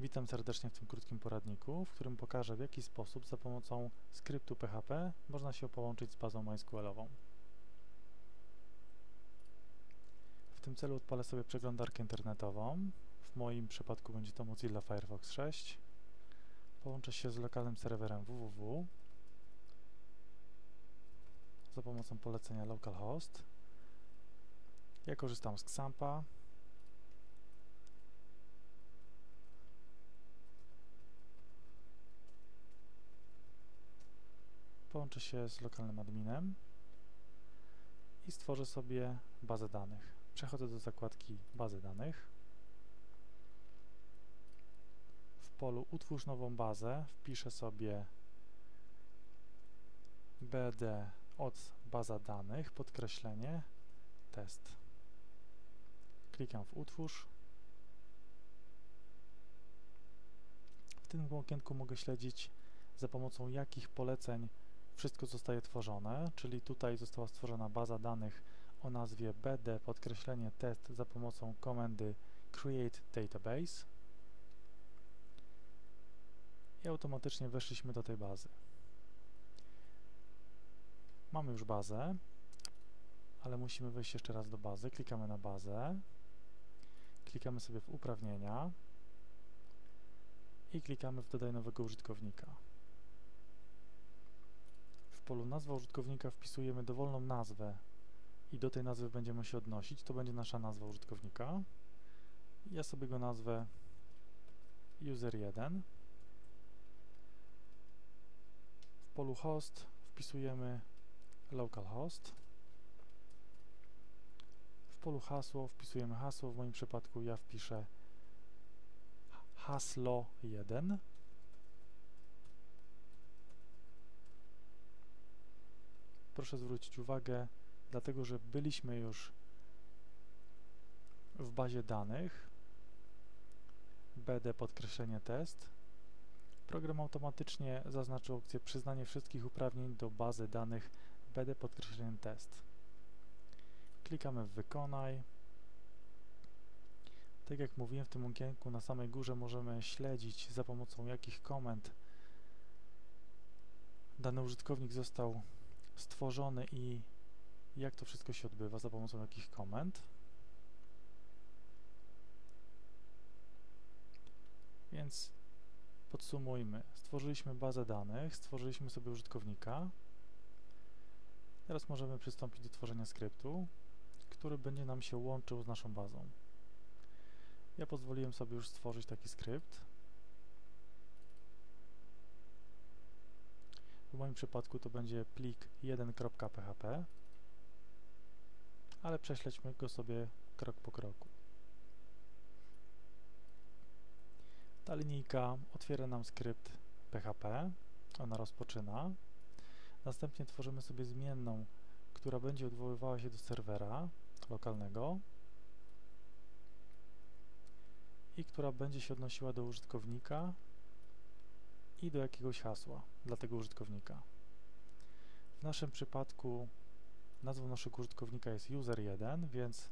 Witam serdecznie w tym krótkim poradniku, w którym pokażę w jaki sposób za pomocą skryptu PHP można się połączyć z bazą MySQLową. W tym celu odpalę sobie przeglądarkę internetową. W moim przypadku będzie to Mozilla Firefox 6. Połączę się z lokalnym serwerem www za pomocą polecenia localhost. Ja korzystam z Xampa, połączę się z lokalnym adminem i stworzę sobie bazę danych. Przechodzę do zakładki bazy danych. W polu utwórz nową bazę wpiszę sobie bd od baza danych, podkreślenie, test. Klikam w utwórz. W tym okienku mogę śledzić za pomocą jakich poleceń wszystko zostaje tworzone, czyli tutaj została stworzona baza danych o nazwie bd podkreślenie test za pomocą komendy create database i automatycznie weszliśmy do tej bazy. Mamy już bazę, ale musimy wejść jeszcze raz do bazy. Klikamy na bazę, klikamy sobie w uprawnienia i klikamy w dodaj nowego użytkownika polu nazwa użytkownika wpisujemy dowolną nazwę i do tej nazwy będziemy się odnosić, to będzie nasza nazwa użytkownika. Ja sobie go nazwę user1. W polu host wpisujemy localhost. W polu hasło wpisujemy hasło, w moim przypadku ja wpiszę haslo 1. proszę zwrócić uwagę, dlatego że byliśmy już w bazie danych. Bd podkreślenie test. Program automatycznie zaznaczył opcję przyznanie wszystkich uprawnień do bazy danych. Bd podkreślenie test. Klikamy w wykonaj. Tak jak mówiłem w tym okienku na samej górze możemy śledzić za pomocą jakich komend. Dany użytkownik został stworzony i jak to wszystko się odbywa, za pomocą jakich komend. Więc podsumujmy. Stworzyliśmy bazę danych, stworzyliśmy sobie użytkownika. Teraz możemy przystąpić do tworzenia skryptu, który będzie nam się łączył z naszą bazą. Ja pozwoliłem sobie już stworzyć taki skrypt. W moim przypadku to będzie plik 1.php, ale prześledźmy go sobie krok po kroku. Ta linijka otwiera nam skrypt PHP, ona rozpoczyna. Następnie tworzymy sobie zmienną, która będzie odwoływała się do serwera lokalnego i która będzie się odnosiła do użytkownika i do jakiegoś hasła dla tego użytkownika. W naszym przypadku nazwą naszego użytkownika jest user1, więc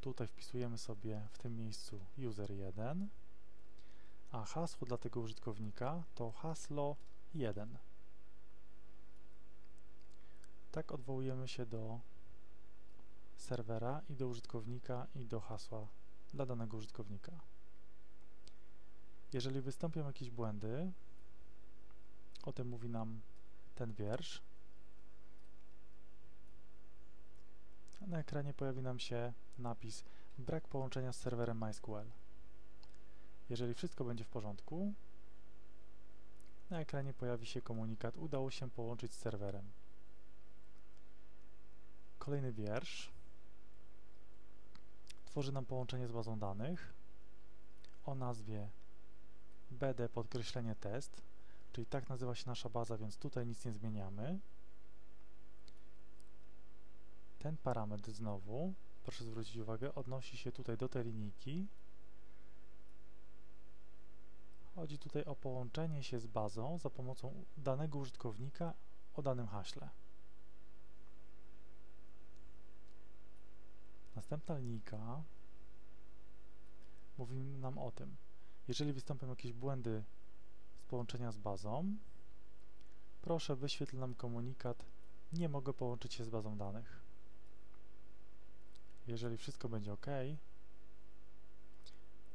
tutaj wpisujemy sobie w tym miejscu user1, a hasło dla tego użytkownika to haslo 1. Tak odwołujemy się do serwera i do użytkownika i do hasła dla danego użytkownika. Jeżeli wystąpią jakieś błędy, o tym mówi nam ten wiersz, na ekranie pojawi nam się napis brak połączenia z serwerem MySQL. Jeżeli wszystko będzie w porządku, na ekranie pojawi się komunikat udało się połączyć z serwerem. Kolejny wiersz tworzy nam połączenie z bazą danych o nazwie bd podkreślenie test, czyli tak nazywa się nasza baza, więc tutaj nic nie zmieniamy. Ten parametr znowu, proszę zwrócić uwagę, odnosi się tutaj do tej linijki. Chodzi tutaj o połączenie się z bazą za pomocą danego użytkownika o danym haśle. Następna linijka mówi nam o tym, Jeżeli wystąpią jakieś błędy z połączenia z bazą, proszę wyświetl nam komunikat. Nie mogę połączyć się z bazą danych. Jeżeli wszystko będzie OK,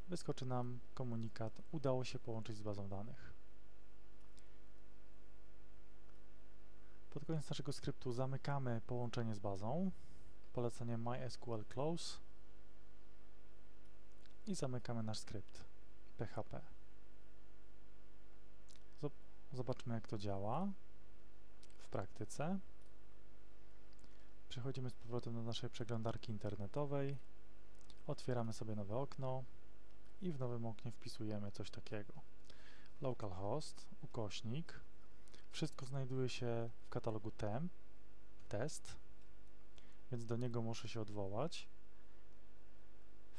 wyskoczy nam komunikat. Udało się połączyć z bazą danych. Pod koniec naszego skryptu zamykamy połączenie z bazą, polecenie MySQL close. I zamykamy nasz skrypt PHP. Zobaczmy jak to działa w praktyce. Przechodzimy z powrotem do naszej przeglądarki internetowej, otwieramy sobie nowe okno i w nowym oknie wpisujemy coś takiego. localhost, ukośnik, wszystko znajduje się w katalogu temp, test, więc do niego muszę się odwołać.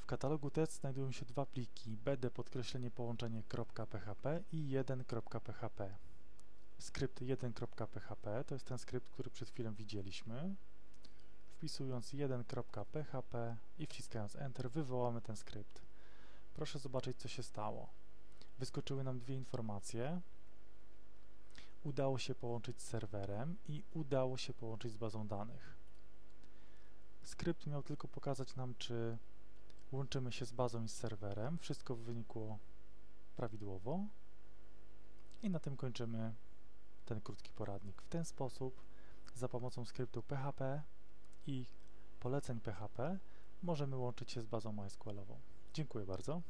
Katalogu test znajdują się dwa pliki bd podkreślenie połączenie.php i 1.php. Skrypt 1.php to jest ten skrypt, który przed chwilą widzieliśmy. Wpisując 1.php i wciskając Enter wywołamy ten skrypt. Proszę zobaczyć co się stało. Wyskoczyły nam dwie informacje. Udało się połączyć z serwerem i udało się połączyć z bazą danych. Skrypt miał tylko pokazać nam, czy łączymy się z bazą i z serwerem. Wszystko wynikło prawidłowo. I na tym kończymy ten krótki poradnik. W ten sposób za pomocą skryptu PHP i poleceń PHP możemy łączyć się z bazą MySQL-ową. Dziękuję bardzo.